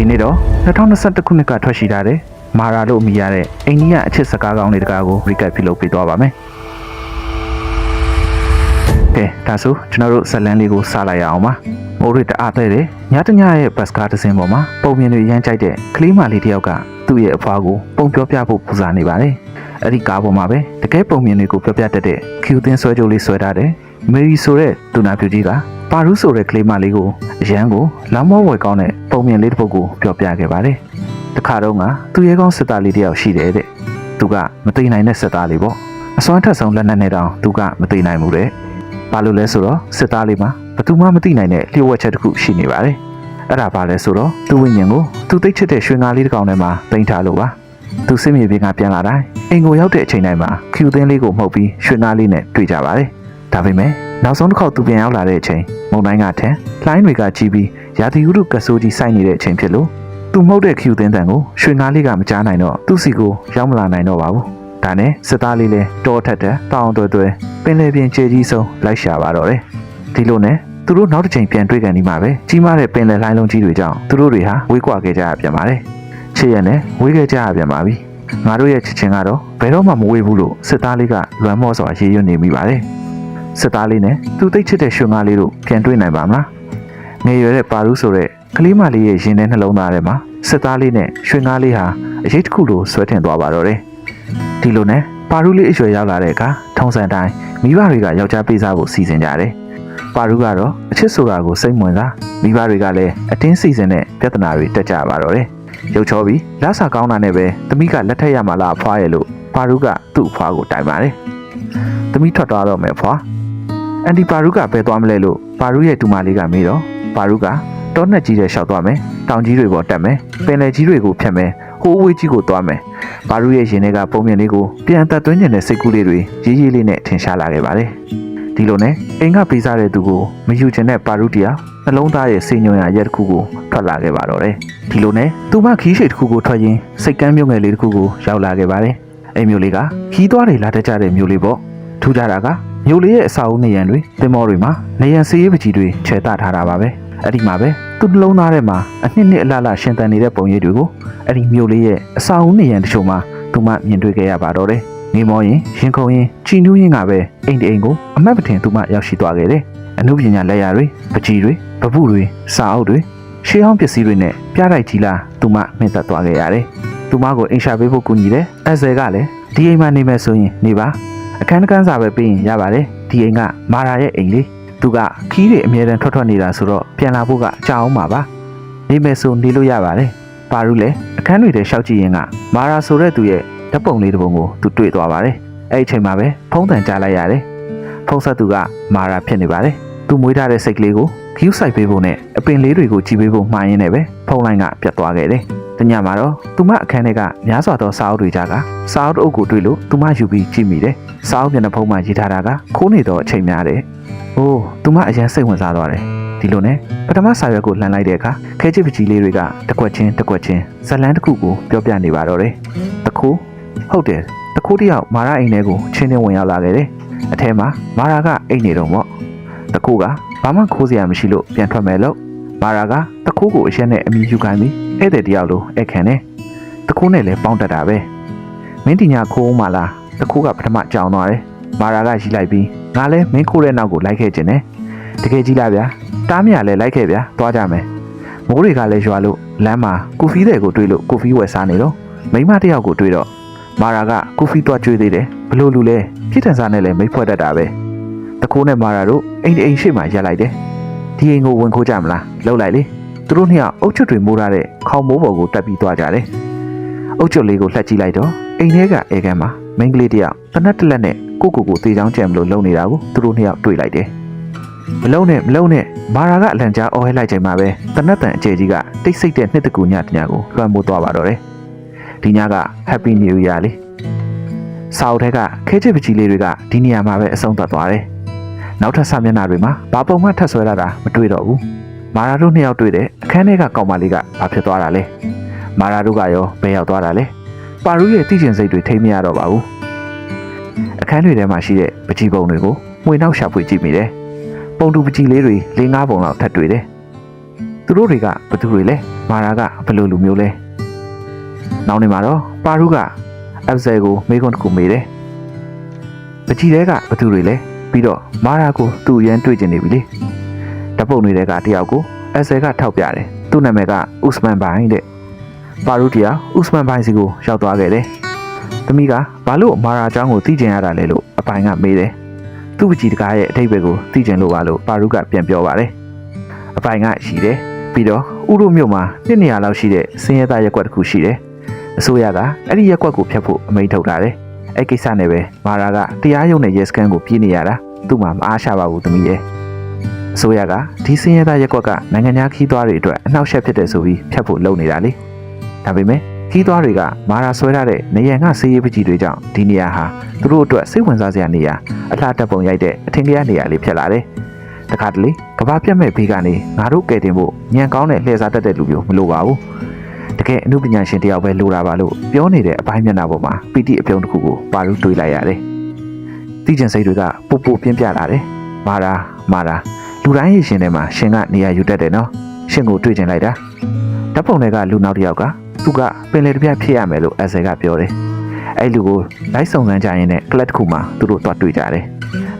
ဒီနေ့တော့2021ခုနှစ်ကထွက်ရှိထားတဲ့မာရာလို့အမည်ရတဲ့အိန္ဒိယအချစ်စကားကောင်းလေးတကားကို recap ပြုလုပ်ပေးသွားပါမယ်ကဲဒါဆိုကျွန်တော်တို့ဇတ်လန်းလေးကိုစလိုက်ရအောင်ပါမိုးရတအားတဲ့တယ်ညတညရဲ့ဘတ်စကားတစ်စင်းပေါ်မှာပုံမြင်တွေရမ်းကြိုက်တဲ့ကလေးမလေးတစ်ယောက်ကသူ့ရဲ့အဖွားကိုပုံပြောပြဖို့ပူဇာနေပါတယ်အဲ့ဒီကားပေါ်မှာပဲတကယ်ပုံမြင်တွေကိုပြောပြတတ်တဲ့ Q သင်းဆွဲကြိုးလေးဆွဲထားတယ် မေရီဆိုတဲ့တူနာပြူကြီးကပါရူးဆိုတဲ့ကလေးမလေးကိုအရန်ကိုလောင်မောဝယ်ကောင်းတဲ့ပုံမြင်လေးတစ်ပုဒ်ကိုပြောပြခဲ့ပါတယ်တခါတော့ကသူ့ရဲကောင်းစစ်သားလေးတစ်ယောက်ရှိတယ်တဲ့သူကမသိနိုင်တဲ့စစ်သားလေးပေါ့အစွမ်းထက်ဆုံးလက်နက်နဲ့တောင်သူကမသိနိုင်ဘူးတဲ့ဘာလို့လဲဆိုတော့စစ်သားလေးမှာဘယ်သူမှမသိနိုင်တဲ့လျှို့ဝှက်ချက်တစ်ခုရှိနေပါတယ်။အဲ့ဒါဘာလဲဆိုတော့သူ့ဝိညာဉ်ကိုသူသိချစ်တဲ့ရွှေငါလေးတစ်ကောင်ထဲမှာတင်ထားလို့ပါ။သူစစ်မြေပြင်ကပြန်လာတိုင်းအိမ်ကိုရောက်တဲ့အချိန်တိုင်းမှာကျူသင်းလေးကိုမှုတ်ပြီးရွှေငါလေးနဲ့တွေ့ကြပါတယ်။ ဒါပေမဲ့နောက်ဆုံးတစ်ခေါက်သူပြန်ရောက်လာတဲ့အချိန်မုံတိုင်းကထန်လှိုင်းတွေကကြီးပြီးရာသီဥတုကဆိုးကြီးစိုက်နေတဲ့အချိန်ဖြစ်လို့သူမှုတ်တဲ့ကျူသင်းတန်ကိုရွှေငါလေးကမကြားနိုင်တော့သူ့စီကိုရောက်မလာနိုင်တော့ပါဘူး။ဒါနဲ့စစ်သားလေးလည်းတောထက်တဲ့တောင်တွဲတွဲပင်လယ်ပြင်ခြေကြီးဆုံးလိုက်ရှာပါတော့တယ်။ဒီလိုနဲ့သူတို့နောက်တစ်ချိန်ပြန်တွေ့ကန်ဒီမှာပဲကြီးမားတဲ့ပင်လယ်လှိုင်းလုံးကြီးတွေကြောင့်သူတို့တွေဟာဝေးကွာခဲ့ကြရပြန်ပါတယ်။ချစ်ရနဲ့ဝေးခဲ့ကြရပြန်ပါပြီ။ငါတို့ရဲ့ချစ်ချင်းကတော့ဘယ်တော့မှမဝေးဘူးလို့စစ်သားလေးကလွမ်းမော့စွာရေးရွတ်နေမိပါတယ်။ စစ်သားလေးနဲ့သူသိချစ်တဲ့ရွှေငါလေးတို့ပြန်တွေ့နိုင်ပါမလား။ငယ်ရွယ်တဲ့ပါရူးဆိုတဲ့ကလေးမလေးရဲ့ရင်ထဲနှလုံးသားထဲမှာစစ်သားလေးနဲ့ရွှေငါလေးဟာအရေးတစ်ခုလိုဆွဲထင်သွားပါတော့တယ်။ဒီလိုနဲ့ပါရူးလေးအရွယ်ရောက်လာတဲ့အခါထုံးစံတိုင်းမိဘတွေကယောက်ျားပေးစားဖို့စီစဉ်ကြတယ်။ပါရူးကတော့အချစ်ဆိုတာကိုစိတ်ဝင်စားမိဘတွေကလည်းအတင်းစီစဉ်တဲ့ပြဿနာတွေတက်ကြပါတော့တယ်။ရုပ်ချောပြီးလက်စာကောင်းတာနဲ့ပဲသမီးကလက်ထက်ရမှာလားအဖွားရဲ့လို့ပါရူးကသူ့အဖွားကိုတိုင်ပါတယ်။သမီးထွက်သွားတော့မယ်ဖွာ။ အန်ဒီပါရူးကပဲသွားမလဲလို့ပါရူးရဲ့တူမလေးကမေးတော့ပါရူးကတောနှက်ကြီးတဲ့ရှောက်သွားမယ်။တောင်ကြီးတွေပေါ်တက်မယ်။ပင်လယ်ကြီးတွေကိုဖြတ်မယ်။ဟိုးအဝေးကြီးကိုသွားမယ်။ဘာရူရဲ့ရင်ထဲကပုံမြင်လေးကိုပြန်သက်သွင်းနေတဲ့စိတ်ကူးလေးတွေရေးရေးလေးနဲ့ထင်ရှားလာခဲ့ပါတယ်။ဒီလိုနဲ့အိမ်ကပေးစားတဲ့သူကိုမယူချင်တဲ့ပါရူတရာနှလုံးသားရဲ့စိတ်ညွှန်ရာရက်တစ်ခုကိုထွက်လာခဲ့ပါတော့တယ်။ဒီလိုနဲ့သူမခီးရှိတစ်ခုကိုထွက်ရင်းစိတ်ကမ်းမြုပ်ငယ်လေးတစ်ခုကိုရောက်လာခဲ့ပါတယ်။အိမ်မျိုးလေးကခီးသွားတွေလာတတ်ကြတဲ့မျိုးလေးပေါ့။ထူးခြားတာက မျိုးလေးရဲ့အစာအုပ်နေရန်တွေတင်မောတွေမှာနေရန်စေးရေးပကြီးတွေခြေတထားတာပါပဲ။အဲ့ဒီမှာပဲသူ့နှလုံးသားထဲမှာအနှစ်နှစ်အလှလှရှင်သန်နေတဲ့ပုံရိပ်တွေကိုအဲ့ဒီမျိုးလေးရဲ့အစာအုပ်နေရန်တချို့မှာသူမမြင်တွေ့ခဲ့ရပါတော့တယ်။နေမောရင်ရင်ခုန်ရင်ချီနူးရင်ကပဲအိမ်တအိမ်ကိုအမတ်ပတင်သူမရောက်ရှိသွားခဲ့တယ်။အမှုပညာလက်ရာတွေပကြီးတွေပပုတွေစာအုပ်တွေရှေးဟောင်းပစ္စည်းတွေနဲ့ပြတိုက်ကြီးလာသူမမြင့်သက်သွားခဲ့ရတယ်။သူမကိုအိမ်ရှာပေးဖို့ကူညီတယ်။အဲဆယ်ကလည်းဒီအိမ်မှာနေမယ်ဆိုရင်နေပါ အခန်းတကန်းစာပဲပေးရင်ရပါတယ်။ဒီအိမ်ကမာရာရဲ့အိမ်လေးသူကခီးတွေအမြဲတမ်းထွက်ထွက်နေတာဆိုတော့ပြန်လာဖို့ကကြောက်အောင်ပါပါ။နေမယ်ဆိုနေလို့ရပါတယ်။ပါရူလည်းအခန်းတွေထဲရှောက်ကြည့်ရင်ကမာရာဆိုတဲ့သူရဲ့ဓာတ်ပုံလေးတစ်ပုံကိုသူတွေ့သွားပါတယ်။အဲ့ဒီအချိန်မှာပဲဖုံးတန်ကြားလိုက်ရတယ်။ဖုံးဆက်သူကမာရာဖြစ်နေပါတယ်။သူမွေးထားတဲ့စိတ်ကလေးကိုဂယူးဆိုင်ပေးဖို့နဲ့အပင်လေးတွေကိုကြည့်ပေးဖို့မှားရင်းနဲ့ပဲဖုံးလိုင်းကပြတ်သွားခဲ့တယ်။တညမှာတော့သူမအခန်းထဲကများစွာသောစာအုပ်တွေကြားကစာအုပ်တစ်အုပ်ကိုတွေ့လို့သူမယူပြီးကြည့်မိတယ်။ စာအုပ်မျက်နှာဖုံးမှာရေးထားတာကခိုးနေတော့အချိန်များတယ်။အိုးသူမအရင်စိတ်ဝင်စားသွားတယ်။ဒီလိုနဲ့ပထမစာရွက်ကိုလှမ်းလိုက်တဲ့အခါခဲချစ်ပကြီးလေးတွေကတစ်ကွက်ချင်းတစ်ကွက်ချင်းဇလန်းတစ်ခုကိုပြောပြနေပါတော့တယ်။တခိုးဟုတ်တယ်တခိုးတယောက်မာရအိမ်ထဲကိုချင်းချင်းဝင်ရောက်လာခဲ့တယ်။အထဲမှာမာရာကအိတ်နေတော့ပေါ့။တခိုးကဘာမှခိုးစရာမရှိလို့ပြန်ထွက်မယ်လို့မာရာကတခိုးကိုအရက်နဲ့အမိယူခိုင်းပြီးဧည့်သည်တယောက်လိုဧည့်ခံတယ်။တခိုးနဲ့လည်းပေါင်းတက်တာပဲ။မင်းတင်ညာခိုးအောင်မလား တခိုးကပထမကြောင်သွားတယ်။မာရာကရီးလိုက်ပြီးငါလည်းမင်းခိုးတဲ့နောက်ကိုလိုက်ခဲ့ခြင်းနဲ့တကယ်ကြီးလားဗျာ။တားမြလည်းလိုက်ခဲ့ဗျာသွားကြမယ်မိုးတွေကလည်းရွာလို့လမ်းမှာကိုဖီတဲ့ကိုတွေ့လို့ကိုဖီဝယ်စားနေတော့မိမတစ်ယောက်ကိုတွေ့တော့မာရာကကိုဖီသွားကျွေးသေးတယ်ဘလို့လူလဲပြစ်ထန်စားနဲ့လည်းမိတ်ဖွဲ့တတ်တာပဲတခိုးနဲ့မာရာတို့အိမ်တစ်အိမ်ရှိမှရက်လိုက်တယ်ဒီအိမ်ကိုဝင်ခိုးကြမလားလှုပ်လိုက်လေသူတို့နှစ်ယောက်အုတ်ချွတ်တွေမိုးထားတဲ့ခေါင်းမိုးပေါ်ကိုတက်ပြီးသွားကြတယ်အုတ်ချွတ်လေးကိုလှက်ကြည့်လိုက်တော့အိမ်ထဲကအဲကန်မှာ မိန်းကလေးတစ်ယောက်တနက်တစ်လက်နဲ့ကိုကိုကိုတေချောင်းကြံမလို့လုံနေတာကိုသူတို့နှစ်ယောက်တွေ့လိုက်တယ်မလုံးနဲ့မလုံးနဲ့မာရာကအလံကြားအော်ဟဲလိုက်ချိန်မှာပဲတနက်တန်အကျယ်ကြီးကတိတ်ဆိတ်တဲ့နှစ်တကူညတညကိုလွှမ်းမိုးသွားပါတော့တယ်။ဒီညက Happy New Year လေး။စာအုပ်ထဲကခဲချစ်ပကြီးလေးတွေကဒီနေရာမှာပဲအဆုံးသတ်သွားတယ်။နောက်ထပ်စာမျက်နှာတွေမှာဘာပုံမှထပ်ဆွဲလာတာမတွေ့တော့ဘူး။မာရာတို့နှစ်ယောက်တွေ့တဲ့အခန်းထဲကကောင်မလေးကဘာဖြစ်သွားတာလဲ။မာရာတို့ကရောဘယ်ရောက်သွားတာလဲ။ ပါရူရဲ့တိကျင်စိတ်တွေထိမရတော့ပါဘူး။အခန်းတွေထဲမှာရှိတဲ့ပကြီးပုံတွေကိုမှွေနောက်ရှာဖွေကြည့်မိတယ်။ပုံတူပကြီးလေးတွေ၄၅ပုံလောက်ထပ်တွေ့တယ်။သူသူတို့တွေကဘသူတွေလဲမာရာကဘယ်လိုလူမျိုးလဲနောက်နေမှာတော့ပါရုကအပ်ဆယ်ကိုမေးခွန်းတစ်ခုမေးတယ်ပကြီးတဲကဘသူတွေလဲပြီးတော့မာရာကိုသူ့အရန်တွေ့ကျင်နေပြီလေဓပုံတွေကတယောက်ကိုအပ်ဆယ်ကထောက်ပြတယ်သူ့နာမည်ကဥစမန်ဘိုင်တဲ့ ပါရုတရားဥစမန်ဘိုင်စီကိုရောက်သွားခဲ့တယ်သမီးကဘာလို့မာရာအကြောင်းကိုသိကျင်ရတာလဲလို့အပိုင်ကမေးတယ်သူ့ပကြီးတကားရဲ့အထိပ္ပယ်ကိုသိကျင်လို့ပါလို့ပါရုကပြန်ပြောပါတယ်အပိုင်ကရှိတယ်ပြီးတော့ဥရုမြို့မှာနှစ်နေရာလောက်ရှိတဲ့စင်းရဲသားရက်ကွက်တစ်ခုရှိတယ်။အစိုးရကအဲ့ဒီရက်ကွက်ကိုဖျက်ဖို့အမိန့်ထုတ်ထားတယ်။အဲ့ကိစ္စနဲ့ပဲမာရာကတရားရုံးနဲ့ရဲစခန်းကိုပြေးနေရတာသူ့မှာမအားရှာပါဘူးသမီးရဲ့။အစိုးရကဒီစင်းရဲသားရက်ကွက်ကနိုင်ငံခြားခီးသွားတွေအတွက်အနှောက်အယှက်ဖြစ်တယ်ဆိုပြီးဖျက်ဖို့လုပ်နေတာလေ။ ဒါပေမဲ့ခီးသွားတွေကမာရာဆွဲထားတဲ့နေရန်ကဆေးရည်ပကြီးတွေကြောင့်ဒီနေရာဟာသူတို့အတွက်စိတ်ဝင်စားစရာနေရာအလှတက်ပုံရိုက်တဲ့အထင်ကြီးနေရာလေးဖြစ်လာတယ်။တခါတလေကဘာပြတ်မဲ့ဘေးကနေငါတို့ကယ်တင်ဖို့ညံကောင်းတဲ့လှည့်စားတတ်တဲ့လူမျိုးမလိုပါဘူးတကယ်အမှုပညာရှင်တယောက်ပဲလိုတာပါလို့ပြောနေတဲ့အပိုင်းမျက်နှာပေါ်မှာပီတိအပြုံးတစ်ခုကိုပါရုတွေးလိုက်ရတယ်တိကျင်စိတ်တွေကပူပူပြင်းပြလာတယ်မာရာမာရာလူတိုင်းရဲ့ရှင်ထဲမှာရှင်ကနေရာယူတတ်တယ်နော်ရှင်ကိုတွေးကျင်လိုက်တာဓာတ်ပုံတွေကလူနောက်တစ်ယောက်က သူကပင်လေတစ်ပြက်ဖြစ်ရမယ်လို့အဆယ်ကပြောတယ်အဲ့လူကိုလိုက်ဆောင်စမ်းကြရင်နဲ့ကလပ်တစ်ခုမှာသူတို့တွားတွေ့ကြတယ်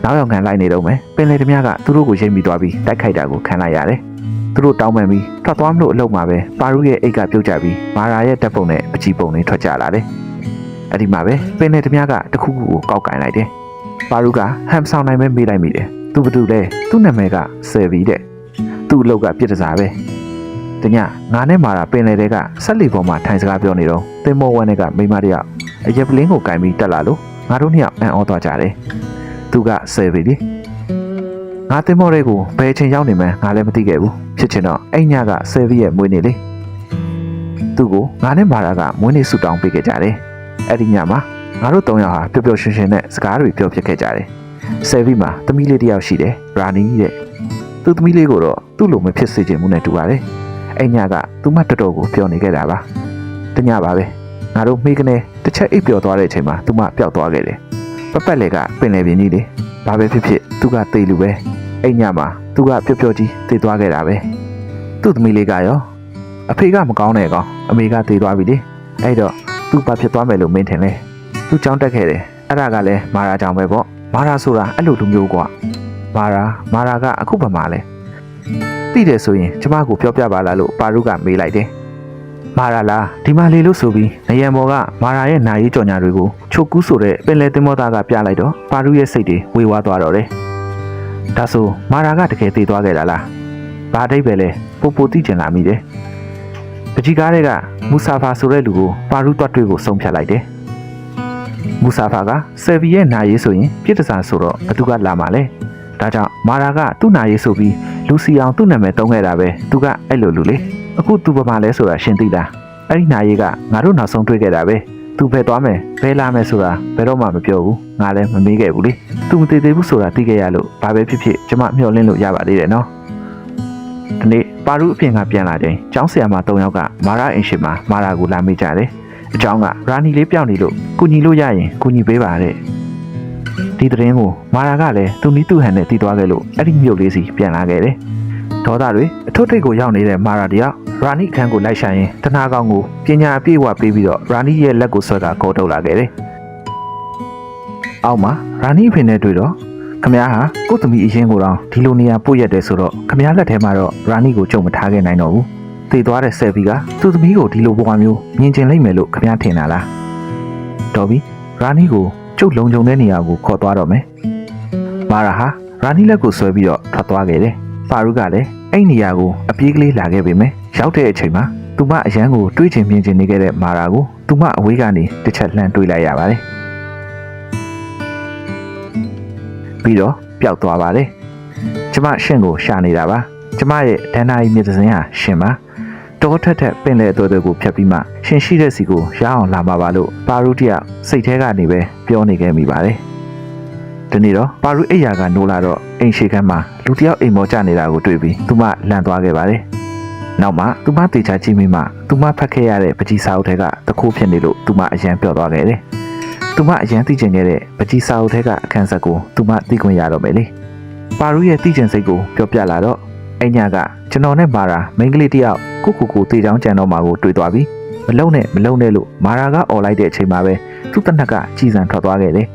နောက်ရောက်ခံလိုက်နေတော့မယ်ပင်လေဓမြကသူတို့ကိုရိတ်မိသွားပြီးတိုက်ခိုက်တာကိုခံလိုက်ရတယ်သူတို့တောင်းပန်ပြီးထွက်သွားမလို့အလုပ်မှာပဲပါရုရဲ့အိတ်ကပြုတ်ကျပြီးမာရာရဲ့တပ်ပုံနဲ့ပကြီးပုံတွေထွက်ကြလာတယ်အဲ့ဒီမှာပဲပင်လေဓမြကတခုခုကိုကောက်ကင်လိုက်တယ်ပါရုကဟမ်ဆောင်နိုင်ပဲမေးလိုက်မိတယ်သူဘသူလဲသူ့နာမည်ကဆယ်ဗီတဲ့သူ့အလုပ်ကပြစ်တစားပဲ တညငါနဲ့မာရာပင်လေတွေကဆက်လီပေါ်မှာထိုင်စကားပြောနေတော့သင်္ဘောဝန်းတွေကမိန်းမတယောက်အရက်ပလင်းကိုကင်ပြီးတက်လာလို့ငါတို့နှစ်ယောက်အံ့ဩသွားကြတယ်သူကဆယ်ပြီလေငါတင်မော်တွေကိုဘယ်ချိန်ရောက်နေမှန်းငါလည်းမသိခဲ့ဘူးဖြစ်ချင်တော့အဲ့ညကဆယ်ဗီရဲ့မွေးနေ့လေသူ့ကိုငါနဲ့မာရာကမွေးနေ့ဆူတောင်းပေးခဲ့ကြတယ်အဲ့ဒီညမှာငါတို့၃ယောက်ဟာပျော်ပျော်ရွှင်ရွှင်နဲ့စကားတွေပြောဖြစ်ခဲ့ကြတယ်ဆယ်ဗီမှာသမီးလေးတစ်ယောက်ရှိတယ်ရာနီတဲ့သူ့သမီးလေးကိုတော့သူ့လိုမဖြစ်စေချင်ဘူးနဲ့တူပါတယ် အဲ့ညကသူမတော်တော်ကိုပြောနေခဲ့တာပါတညပါပဲငါတို့မိကနေတစ်ချက်အိပ်ပျော်သွားတဲ့အချိန်မှာသူမပျောက်သွားခဲ့တယ်ပပက်လေကပင်လေပြင်းကြီးလေဘာပဲဖြစ်ဖြစ်သူကတိတ်လူပဲအဲ့ညမှာသူကပျော့ပျော့ကြီးတိတ်သွားခဲ့တာပဲသူ့သမီးလေးကရောအဖေကမကောင်းတဲ့ကောင်အမေကတိတ်သွားပြီလေအဲ့တော့သူဘာဖြစ်သွားမယ်လို့မင်းထင်လဲသူကြောင်းတက်ခဲ့တယ်အဲ့ဒါကလည်းမာရာကြောင့်ပဲပေါ့မာရာဆိုတာအဲ့လိုလူမျိုးကွာမာရာမာရာကအခုဘာမှလဲ သိတယ်ဆိုရင်ကျမကိုပြောပြပါလားလို့ပါရုကမေးလိုက်တယ်မာရာလာဒီမှာလေလို့ဆိုပြီးနေရန်ဘော်ကမာရာရဲ့နာရေးကြော်ညာတွေကိုချုပ်ကူးဆိုတဲ့ပင်လယ်သင်္ဘောသားကပြလိုက်တော့ပါရုရဲ့စိတ်တွေဝေဝါးသွားတော့တယ်။ဒါဆိုမာရာကတကယ်သေသွားခဲ့တာလား။ဘာအဓိပ္ပာယ်လဲပို့ပို့သိကျင်လာမိတယ်။ပကြီးကားတွေကမူဆာဖာဆိုတဲ့လူကိုပါရုတွတ်တွေ့ကိုဆုံးဖြတ်လိုက်တယ်။မူဆာဖာကဆယ်ဗီရဲ့နာရေးဆိုရင်ပြစ်ဒစာဆိုတော့ဘသူကလာမှာလဲ။ ဒါကြောင့်မာရာကသူ့နာရေးဆိုပြီးလူစီအောင်သူ့နာမည်တုံးခဲ့တာပဲသူကအဲ့လိုလူလေ။အခုသူဘာမှလဲဆိုတာရှင်းသိလားအဲ့ဒီနာရီကငါတို့နောက်ဆုံးတွေ့ခဲ့တာပဲသူဖယ်သွားမယ်ဖယ်လာမယ်ဆိုတာဘယ်တော့မှမပြောဘူးငါလည်းမမေးခဲ့ဘူးလေသူမသေးသေးဘူးဆိုတာသိခဲ့ရလို့ဘာပဲဖြစ်ဖြစ်ကျမမျှော်လင့်လို့ရပါသေးတယ်နော်ဒီနေ့ပါရုအပြင်ကပြန်လာချိန်ကျောင်းဆရာမ၃ယောက်ကမာရာအင်ရှင်မှာမာရာကိုလာမေးကြတယ်အကြောင်းကရာနီလေးပြောင်းနေလို့ကုညီလို့ရရင်ကုညီပေးပါတဲ့ ဒီသတင်းကိုမာရာကလည်းသူနီးသူဟန်နဲ့တီးသွားခဲ့လို့အဲ့ဒီမြုပ်လေးစီပြန်လာခဲ့တယ်။ဒေါသတွေအထွတ်ထိပ်ကိုရောက်နေတဲ့မာရာတယောက်ရာနီခန်းကိုလိုက်ရှာရင်တနာကောင်ကိုပညာပြေဝပေးပြီးတော့ရာနီရဲ့လက်ကိုဆွဲကခေါ်ထုတ်လာခဲ့တယ်။အောက်မှာရာနီဖင်နဲ့တွေ့တော့ခမရဟာကိုသမီးအရင်ကိုတော့ဒီလိုနေရာပို့ရက်တယ်ဆိုတော့ခမရလက်ထဲမှာတော့ရာနီကိုကြုံမထားခဲ့နိုင်တော့ဘူး။သေသွားတဲ့ဆယ်ဘီကသူ့သမီးကိုဒီလိုဘဝမျိုးမြင်ကျင်လိုက်မယ်လို့ခမရထင်တာလား။တော်ပြီရာနီကို ကျုပ်လုံခြုံတဲ့နေရာကိုခေါ်သွားတော့မယ်။မာရာဟာရာနီလက်ကိုဆွဲပြီးတော့ထွက်သွားခဲ့တယ်။ပါရုကလည်းအဲ့နေရာကိုအပြေးကလေးလာခဲ့ပေမဲ့ရောက်တဲ့အချိန်မှာသူမအရန်ကိုတွေးချင်မြင်ချင်နေခဲ့တဲ့မာရာကိုသူမအဝေးကနေတစ်ချက်လှမ်းတွေးလိုက်ရပါတယ်ပြီးတော့ပျောက်သွားပါတယ်ကျမရှင့်ကိုရှာနေတာပါကျမရဲ့ဒဏ္ဍာရီမြေသစင်းဟာရှင်ပါ တောထက်ထက်ပင်လေအတော်တွေကိုဖြတ်ပြီးမှရှင်ရှိတဲ့စီကိုရအောင်လာမှာပါလို့ပါရုတယောက်စိတ်ထဲကနေပဲပြောနေခဲ့မိပါတယ်ဒီနေ့တော့ပါရုအိယာကနိုးလာတော့အိမ်ရှိခန်းမှာလူတစ်ယောက်အိမ်မော်ကျနေတာကိုတွေ့ပြီးသူမလန့်သွားခဲ့ပါတယ်။နောက်မှသူမတေချာကြည့်မိမှသူမဖတ်ခဲ့ရတဲ့ပကြီးစာအုပ်ထဲကတခိုးဖြစ်နေလို့သူမအရန်ပြော့သွားခဲ့တယ်။သူမအရန်သိကျင်ခဲ့တဲ့ပကြီးစာအုပ်ထဲကအခန်းဆက်ကိုသူမသိခွင့်ရတော့မယ်လေ။ပါရုရဲ့သိကျင်စိတ်ကိုပြောပြလာတော့အိညာက ကျွန်တော်နဲ့မာရာမိန်းကလေးတယောက်ကိုကိုကိုတေချောင်းကြံတော့မှာကိုတွေ့သွားပြီမလုံနဲ့မလုံနဲ့လို့မာရာကអော်လိုက်တဲ့အချိန်မှာပဲသူ့တနက်ကကြည်စံထွက်သွားခဲ့တယ်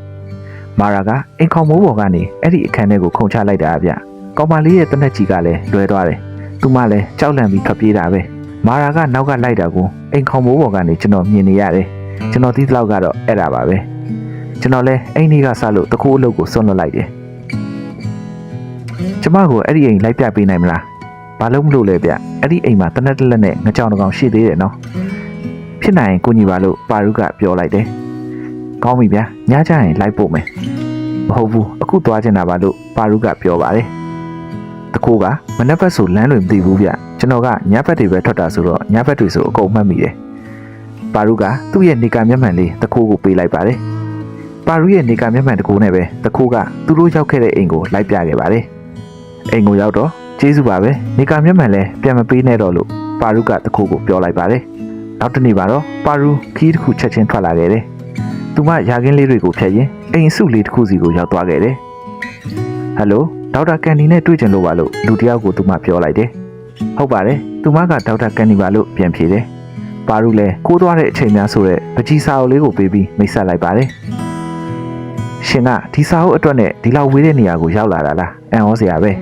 မာရာကအိမ်ခေါင်မိုးပေါ်ကနေအဲ့ဒီအခန်းထဲကိုခုန်ချလိုက်တာဗျကောင်မလေးရဲ့တနက်ကြီးကလည်းလွဲသွားတယ်သူမလည်းကြောက်လန့်ပြီးထွက်ပြေးတာပဲမာရာကနောက်ကလိုက်တာကိုအိမ်ခေါင်မိုးပေါ်ကနေကျွန်တော်မြင်နေရတယ်ကျွန်တော်သိသလောက်ကတော့အဲ့ဒါပါပဲကျွန်တော်လည်းအိမ်ကြီးကဆလို့တကူအလုပ်ကိုစွန့်လွတ်လိုက်တယ်ကျမကိုအဲ့ဒီအိမ်လိုက်ပြပေးနိုင်မလား ဘာလို့မလို့လဲဗျအဲ့ဒီအိမ်မှာတနက်တစ်လက်နဲ့ငကြောင်တစ်ကောင်ရှိသေးတယ်နော်ဖြစ်နိုင်ရင်ကိုညီပါလို့ပါရုကပြောလိုက်တယ်ကောင်းပြီဗျညကျရင်လိုက်ပို့မယ်မဟုတ်ဘူးအခုသွားချင်တာပါလို့ပါရုကပြောပါတယ်တခိုးကမနက်ဘက်ဆိုလမ်းတွေမသိဘူးဗျကျွန်တော်ကညဘက်တွေပဲထွက်တာဆိုတော့ညဘက်တွေဆိုအကုန်မှတ်မိတယ်ပါရုကသူ့ရဲ့နေကာမျက်မှန်လေးတခိုးကိုပေးလိုက်ပါတယ်ပါရုရဲ့နေကာမျက်မှန်တခိုးနဲ့ပဲတခိုးကသူတို့ရောက်ခဲ့တဲ့အိမ်ကိုလိုက်ပြခဲ့ပါတယ်အိမ်ကိုရောက်တော့ ကျေးဇူးပါပဲနေကာမျက်မှန်လည်းပြန်မပေးနဲ့တော့လို့ပါရုကတခုကိုပြောလိုက်ပါတယ်နောက်တစ်နေ့ပါတော့ပါရုခီးတစ်ခုချက်ချင်းထွက်လာခဲ့တယ်သူမယာကင်းလေးတွေကိုဖျက်ရင်အိမ်စုလေးတစ်ခုစီကိုရောက်သွားခဲ့တယ်ဟယ်လိုဒေါက်တာကန်ဒီနဲ့တွေ့ကြလို့ပါလို့လူတစ်ယောက်ကိုသူမပြောလိုက်တယ်ဟုတ်ပါတယ်သူမကဒေါက်တာကန်ဒီပါလို့ပြန်ဖြေတယ်ပါရုလည်းကိုးသွားတဲ့အချိန်များဆိုတဲ့ပကြီးစာအုပ်လေးကိုပေးပြီးမိတ်ဆက်လိုက်ပါတယ်ရှင်ကဒီစာအုပ်အတွက်နဲ့ဒီလောက်ဝေးတဲ့နေရာကိုရောက်လာတာလားအံ့ဩစရာပဲ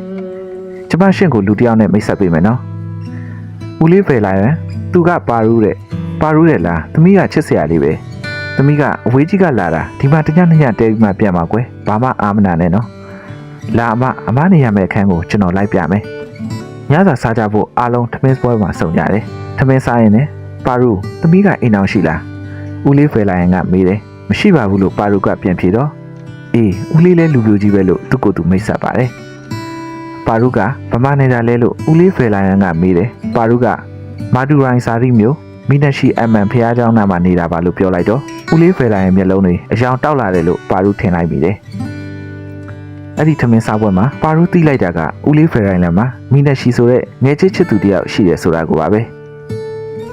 ကျမရှင့်ကိုလူတစ်ယောက်နဲ့မိတ်ဆက်ပေးမယ်နော်။ဦးလေးဖယ်လာရင်သူကပါရူးတဲ့ပါရူးတဲ့လားသမီးကချစ်စရာလေးပဲ။သမီးကအဝေးကြီးကလာတာဒီမှာတညနှစ်ညတဲပြီးမှပြန်มาကွယ်။ဘာမှအာမနာနဲ့နော်။လာအမအမနေရမယ့်အခန်းကိုကျွန်တော်လိုက်ပြမယ်။ညစာစားကြဖို့အားလုံးထမင်းပွဲမှာစုံကြတယ်။ထမင်းစားရင်လည်းပါရူးသမီးကအိမ်အောင်ရှိလား။ဦးလေးဖယ်လာရင်ကမေးတယ်။မရှိပါဘူးလို့ပါရူးကပြန်ဖြေတော့အေးဦးလေးလည်းလူပြိုကြီးပဲလို့သူ့ကိုယ်သူမိတ်ဆက်ပါတယ်။ ပါရုကဗမာနေတာလဲလို့ဦးလေးဖယ်လာရန်ကမေးတယ်ပါရုကမာဒူရိုင်းစာရီမျိုးမိနက်ရှိအမန်ဖះเจ้าနာမှာနေတာပါလို့ပြောလိုက်တော့ဦးလေးဖယ်လာရန်မျက်လုံးတွေအယောင်တောက်လာတယ်လို့ပါရုထင်လိုက်မိတယ်အဲ့ဒီထမင်းစားပွဲမှာပါရုသိလိုက်တာကဦးလေးဖယ်ရိုင်းလန်မှာမိနက်ရှိဆိုတဲ့ငယ်ချစ်ချစ်သူတယောက်ရှိတယ်ဆိုတာကိုပါပဲ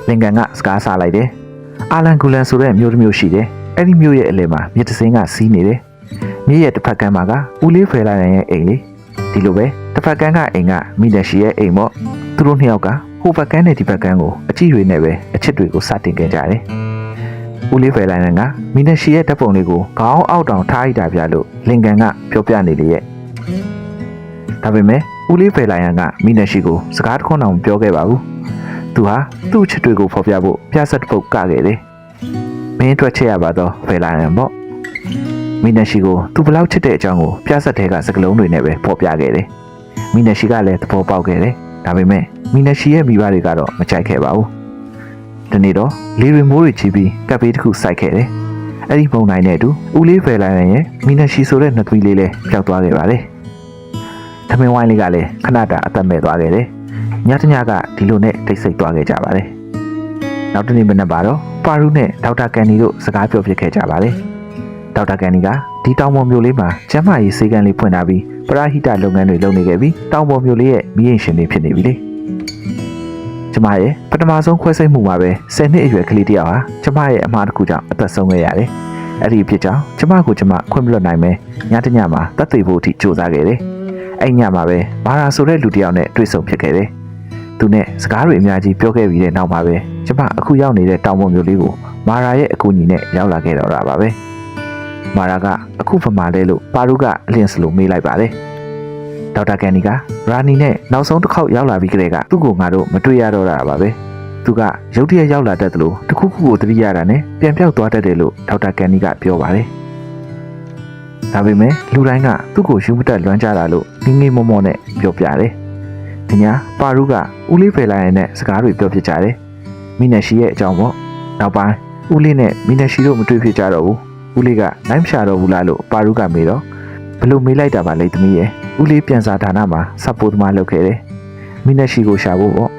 လင်ကန်ကစကားစားလိုက်တယ်အာလန်ဂူလန်ဆိုတဲ့မျိုးတစ်မျိုးရှိတယ်အဲ့ဒီမျိုးရဲ့အလယ်မှာမြစ်တစင်းကစီးနေတယ်မြစ်ရဲ့တစ်ဖက်ကမ်းမှာကဦးလေးဖယ်လာရန်ရဲ့အိမ်လေး ဒီလိုပဲတစ်ဖက်ကန်းကအိမ်ကမိလက်ရှိရဲ့အိမ်ပေါ့သူတို့နှစ်ယောက်ကဟိုဘက်ကန်းနဲ့ဒီဘက်ကန်းကိုအကြည့်တွေနဲ့ပဲအချစ်တွေကိုစတင်ခဲ့ကြတယ်ဦးလေးဖယ်လိုင်းကမိလက်ရှိရဲ့ဓာတ်ပုံလေးကိုခေါင်းအောက်တောင်ထားလိုက်တာပြလို့လင်ကန်ကပြောပြနေလေရဲ့ဒါပေမဲ့ဦးလေးဖယ်လိုင်းကမိလက်ရှိကိုစကားတစ်ခွန်းတောင်မပြောခဲ့ပါဘူးသူဟာသူ့ချစ်တွေကိုဖော်ပြဖို့ပြဆက်တစ်ပုတ်ကခဲ့တယ်မင်းအတွက်ချစ်ရပါတော့ဖယ်လိုင်းပေါ့ မီနရှိကိုသူဘလောက်ချစ်တဲ့အကြောင်းကိုပြဆက်တဲ့ကစကလုံးတွေနဲ့ပဲပေါ်ပြခဲ့တယ်။မီနရှိကလည်းသဘောပေါက်ခဲ့တယ်။ဒါပေမဲ့မီနရှိရဲ့မိဘတွေကတော့မကြိုက်ခဲ့ပါဘူး။ဒီနေ့တော့လေရီမိုးတွေချီပြီးကပ်ပေးတစ်ခုစိုက်ခဲ့တယ်။အဲ့ဒီပုံတိုင်းနဲ့အတူဦးလေးဖယ်လိုက်ရင်မီနရှိဆိုတဲ့နှစ်သွေးလေးလည်းပျောက်သွားခဲ့ပါတယ်။သမင်ဝိုင်းလေးကလည်းခဏတာအသက်မဲ့သွားခဲ့တယ်။ညတညကဒီလိုနဲ့တိတ်ဆိတ်သွားခဲ့ကြပါတယ်။နောက်တစ်နေ့မနက်ပါတော့ပါရုနဲ့ဒေါက်တာကန်နီတို့စကားပြောဖြစ်ခဲ့ကြပါတယ်။ ဒေါက်တာကန်နီကဒီတောင်ပေါ်မြို့လေးမှာကျမ်းမာရေးစေကန်းလေးဖွင့်ထားပြီးပရဟိတလုပ်ငန်းတွေလုပ်နေခဲ့ပြီးတောင်ပေါ်မြို့လေးရဲ့မိရင်ရှင်တွေဖြစ်နေပြီလေကျမရဲ့ပထမဆုံးခွဲစိတ်မှုမှာပဲ10နှစ်အရွယ်ကလေးတစ်ယောက်ဟာကျမရဲ့အမှားတစ်ခုကြောင့်အသက်ဆုံးခဲ့ရတယ်အဲ့ဒီအဖြစ်ကြောင့်ကျမကိုကျမခွင့်မလွတ်နိုင်ပဲညတညမှာတတ်သိဖို့အထိကြိုးစားခဲ့တယ်အဲ့ညမှာပဲမာရာဆိုတဲ့လူတစ်ယောက်နဲ့တွေ့ဆုံဖြစ်ခဲ့တယ်သူနဲ့စကားတွေအများကြီးပြောခဲ့ပြီးတဲ့နောက်မှာပဲကျမအခုရောက်နေတဲ့တောင်ပေါ်မြို့လေးကိုမာရာရဲ့အကူအညီနဲ့ရောက်လာခဲ့တော့တာပါပဲ မာရာကအခုဖမာလဲလို့ပါရုကအလင်းစလိုမေးလိုက်ပါတယ်ဒေါက်တာကန်နီကရာနီနဲ့နောက်ဆုံးတစ်ခေါက်ရောက်လာပြီးကလေးကသူ့ကိုငါတို့မတွေ့ရတော့တာပါပဲသူကရုတ်တရက်ရောက်လာတတ်တယ်လို့တခုခုကိုသတိရတာနဲ့ပြန်ပြောက်သွားတတ်တယ်လို့ဒေါက်တာကန်နီကပြောပါတယ်ဒါပေမဲ့လူတိုင်းကသူ့ကိုယူမတက်လွမ်းကြတာလို့ငငယ်မောမောနဲ့ပြောပြတယ်ဒီညပါရုကဦးလေးဖယ်လာရင်နဲ့စကားတွေပြောပြကြတယ်မိနက်ရှိရဲ့အကြောင်းပေါ့နောက်ပိုင်းဦးလေးနဲ့မိနက်ရှိတို့မတွေ့ဖြစ်ကြတော့ဘူး ဦးလေးကနိုင်မရှာတော့ဘူးလားလို့ပါရုကမေးတော့ဘလို့မေးလိုက်တာပါလေသမီးရဲ့ဦးလေးပြန်စာဌာနမှာစပ်ပိုးသမားလုပ်ခဲ့တယ်မိနက်ရှိကိုရှာဖို့ပေါ့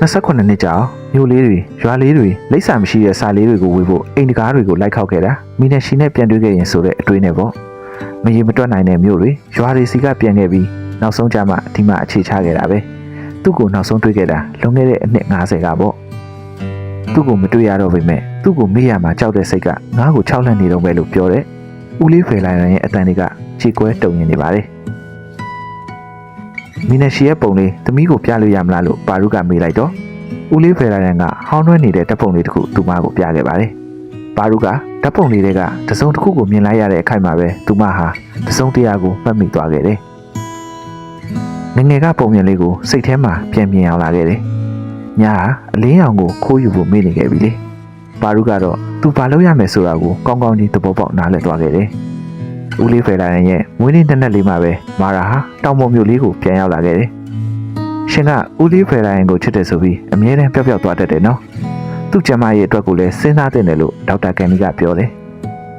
28နှစ်ကြာအောင်မြို့လေးတွေရွာလေးတွေလိပ်စာမရှိတဲ့စာလေးတွေကိုဝေဖို့အိမ်တကားတွေကိုလိုက်ခောက်ခဲ့တာမိနက်ရှိနဲ့ပြန်တွေ့ခဲ့ရင်ဆိုတဲ့အတွေးနဲ့ပေါ့မရေမတွက်နိုင်တဲ့မြို့တွေရွာတွေစီကပြန်ခဲ့ပြီးနောက်ဆုံးကြမှာဒီမှာအခြေချခဲ့တာပဲသူ့ကိုနောက်ဆုံးတွေ့ခဲ့တာလွန်ခဲ့တဲ့အနှစ်90ကပေါ့ သူ့ကိုမတွေ့ရတော့ပေမဲ့သူ့ကိုမေ့ရမှာကြောက်တဲ့စိတ်ကငါ့ကိုခြောက်လှန့်နေတော့ပဲလို့ပြောတဲ့ဦးလေးဖယ်လိုက်ရရင်အတန်တွေကခြေကွဲတုံရင်နေပါတယ်မီနရှီရဲ့ပုံလေးသမီးကိုပြလို့ရမလားလို့ပါရုကမေးလိုက်တော့ဦးလေးဖယ်လာရန်ကဟောင်းနှွဲနေတဲ့တပ်ပုံလေးတစ်ခုသူမကိုပြခဲ့ပါတယ်ပါရုကတပ်ပုံလေးတွေကတစုံတစ်ခုကိုမြင်လိုက်ရတဲ့အခိုက်မှာပဲသူမဟာတစုံတရာကိုမှတ်မိသွားခဲ့တယ်ငယ်ငယ်ကပုံမြင်လေးကိုစိတ်ထဲမှာပြန်မြင်အောင်လာခဲ့တယ် ညာဟာအလင်းရောင်ကိုခိုးယူဖို့မေ့နေခဲ့ပြီလေပါရုကတော့သူဘာလုပ်ရမယ်ဆိုတာကိုကောင်းကောင်းကြီးသဘောပေါက်နားလည်သွားခဲ့တယ်ဦးလေးဖယ်လာရင်ရဲ့မွေးနေ့တစ်နက်လေးမှာပဲမာရာဟာတောင်ပေါ်မြို့လေးကိုပြန်ရောက်လာခဲ့တယ်။ရှင်ကဦးလေးဖယ်လာရင်ကိုချစ်တယ်ဆိုပြီးအမြဲတမ်းပျောက်ပျောက်သွားတတ်တယ်နော်။သူ့ကျမရဲ့အတွက်ကိုလည်းစဉ်းစားတင်တယ်လို့ဒေါက်တာကန်နီကပြောတယ်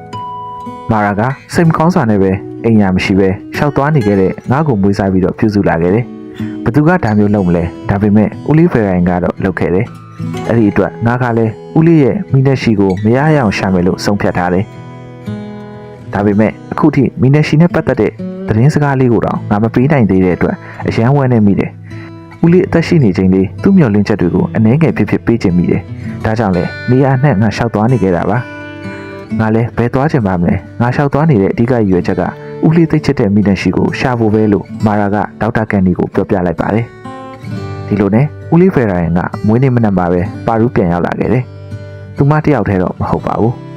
။မာရာကစိတ်မကောင်းစွာနဲ့ပဲအိမ်ရမရှိပဲရှောက်သွားနေခဲ့တဲ့ငါ့ကိုမွေးစားပြီးတော့ပြုစုလာခဲ့တယ်။ ဘသူကဒါမျိုးလုပ်မလဲဒါပေမဲ့ဦးလေးဖယ်လာရင်ကတော့လုပ်ခဲ့တယ်။အဲ့ဒီအတွက်ငါကလည်းဦးလေးရဲ့မိနက်ရှိကိုမရရအောင်ရှာမယ်လို့ဆုံးဖြတ်ထားတယ်။ဒါပေမဲ့အခုထိမီနက်ရှီနဲ့ပတ်သက်တဲ့သတင်းစကားလေးကိုတော့ငါမပေးနိုင်သေးတဲ့အတွက်အယမ်းဝဲနေမိတယ်။ဦးလေးအသက်ရှိနေချိန်လေးသူ့မျှော်လင့်ချက်တွေကိုအနှဲငယ်ဖြစ်ဖြစ်ပေးချင်မိတယ်။ဒါကြောင့်လေနေရာနဲ့ငါလျှောက်သွားနေခဲ့တာပါ။ငါလည်းဘယ်သွားချင်ပါမလဲ။ငါလျှောက်သွားနေတဲ့အဓိကရည်ရွယ်ချက်က ဦးလေးသိချစ်တဲ့မီနက်ရှီကိုရှာဖို့ပဲလို့မာရာကဒေါက်တာကန်ဒီကိုပြောပြလိုက်ပါတယ်။ဒီလိုနဲ့ဦးလေးဖယ်ရာရင်ကမွေးနေ့မနက်ပါပဲပါရူးပြန်ရောက်လာခဲ့တယ်။သူမတစ်ယောက်တည်းတော့မဟုတ်ပါဘူး။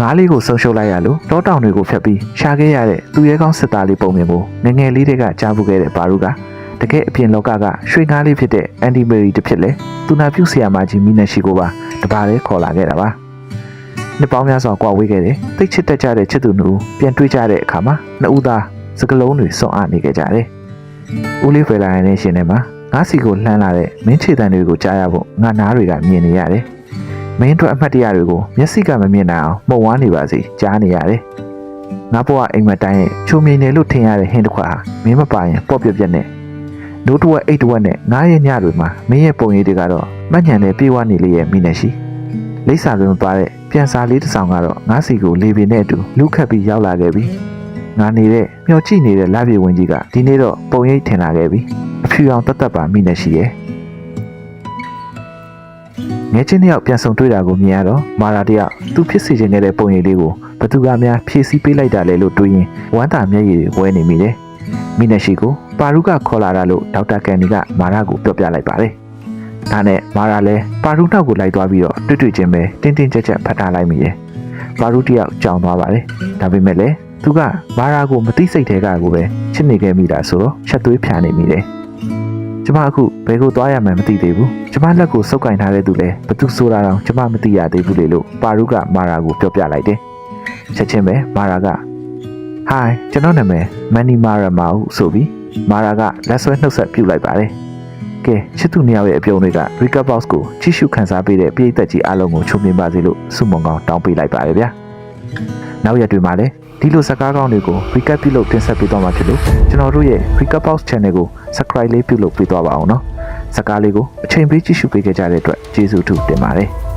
ငါးလေးကိုဆုံးရှုံးလိုက်ရလို့တောတောင်တွေကိုဖျက်ပြီးရှာခဲ့ရတဲ့သူရဲကောင်းစစ်သားလေးပုံမြင်ကိုငယ်ငယ်လေးတွေကကြားဖို့ခဲ့တဲ့ဘာရုကတကယ်အပြင်လောကကရွှေငါးလေးဖြစ်တဲ့အန်ဒီမေရီတစ်ဖြစ်လဲသူနာပြုဆရာမကြီးမိနရှိကိုပါတပါးလေးခေါ်လာခဲ့တာပါ နှစ်ပေါင်းများစွာကြွားဝေးခဲ့တယ်တိတ်ချစ်တတ်ကြတဲ့ချစ်သူနှစ်ဦးပြန်တွေ့ကြတဲ့အခါမှာနှစ်ဦးသားစကလုံးတွေစွန့်အားနေခဲ့ကြတယ်ဦးလေးဖယ်လာရင်ရှင်ထဲမှာငါးစီကိုလှမ်းလာတဲ့မင်းခြေတံတွေကိုကြားရဖို့ငါနားတွေကမြင်နေရတယ်မင်းတို့အမှတ်တရတွေကိုမျက်စိကမမြင်နိုင်အောင်မှုံဝါးနေပါစေကြားနေရတယ်။ငါဘဝအိမ်မက်တိုင်းရဲ့ချုံမြိန်တယ်လို့ထင်ရတဲ့ဟင်းတစ်ခွက်ဟာမင်းမပါရင်ပေါ့ပြက်ပြက်နဲ့နိုးတဝက်အိတ်တဝက်နဲ့ငားရဲ့ညတွေမှာမင်းရဲ့ပုံရိပ်တွေကတော့မှတ်ညံနဲ့ပြေးဝနေလေရဲ့မိနေရှိလိပ်စာလုံးသွားတဲ့ ပြန်စာလေးတစ်ဆောင်ကတော့ငါးစီကိုလေပင်နဲ့အတူလူခတ်ပြီးရောက်လာခဲ့ပြီငါနေတဲ့မျောကြည့်နေတဲ့လပြည့်ဝင်ကြီးကဒီနေ့တော့ပုံရိပ်ထင်လာခဲ့ပြီအဖြူအောင်တက်တက်ပါမိနေရှိရဲ့ငယ်ချင်းတစ်ယောက်ပြန်ဆုံတွေ့တာကိုမြင်ရတော့မာရာတယောက်သူဖြစ်စေချင်တဲ့ပုံရိပ်လေးကိုဘသူကများဖြည့်ဆည်းပေးလိုက်တာလေလို့တွေးရင်ဝမ်းသာမျက်ရည်တွေဝဲနေမိတယ်။မိနက်ရှိကိုပါရုကခေါ်လာတာလို့ဒေါက်တာကန်နီကမာရာကိုပြောပြလိုက်ပါတယ်။ ဒါနဲ့မာရာလည်းပါရုနောက်ကိုလိုက်သွားပြီးတော့တွေ့တွေ့ချင်းပဲတင်းတင်းကြပ်ကြပ်ဖတ်ထားလိုက်မိတယ်။ပါရုတယောက်ကြောင်သွားပါတယ်။ဒါပေမဲ့လည်းသူကမာရာကိုမသိစိတ်သေးကကိုပဲချစ်နေခဲ့မိတာဆိုတော့ချက်သွေးဖြာနေမိတယ်။ကျမအခုဘယ်ကိုသွားရမှန်းမသိသေးဘူးကျမလက်ကိုစုပ်ကင်ထားတဲ့သူလည်းဘသူဆိုတာတော့ကျမမသိရသေးဘူးလေလို့ပါရုကမာရာကိုပြောပြလိုက်တယ်ချက်ချင်းပဲမာရာကဟိုင်းကျွန်တော်နာမည်မန်နီမာရာမာဟု ဆိုပြီးမာရာကလက်ဆွဲနှုတ်ဆက်ပြုတ်လိုက်ပါတယ် ကဲချစ်သူနှစ်ယောက်ရဲ့အပြုံးတွေက Rica Box ကိုကြည့်ရှုခန်းစားပေးတဲ့ပြည်သက်ကြီးအားလုံးကိုချုံမြင်ပါစေလို့ဆုမွန်ကောင်းတောင်းပေးလိုက်ပါတယ်ဗျာနောက်ရက်တွေမှာလည်းဒီလိုစကားကောင်းတွေကို recap ပြုလုပ်တင်ဆက်ပေးသွားမှာဖြစ်လို့ကျွန်တော်တို့ရဲ့ recap box channel ကို subscribe လေးပြုလုပ်ပေးသွားပါအောင်နော်စကားလေးကိုအချိန်ပေးကြည့်ရှုပေးကြတဲ့အတွက်ကျေးဇူးအထူးတင်ပါတယ်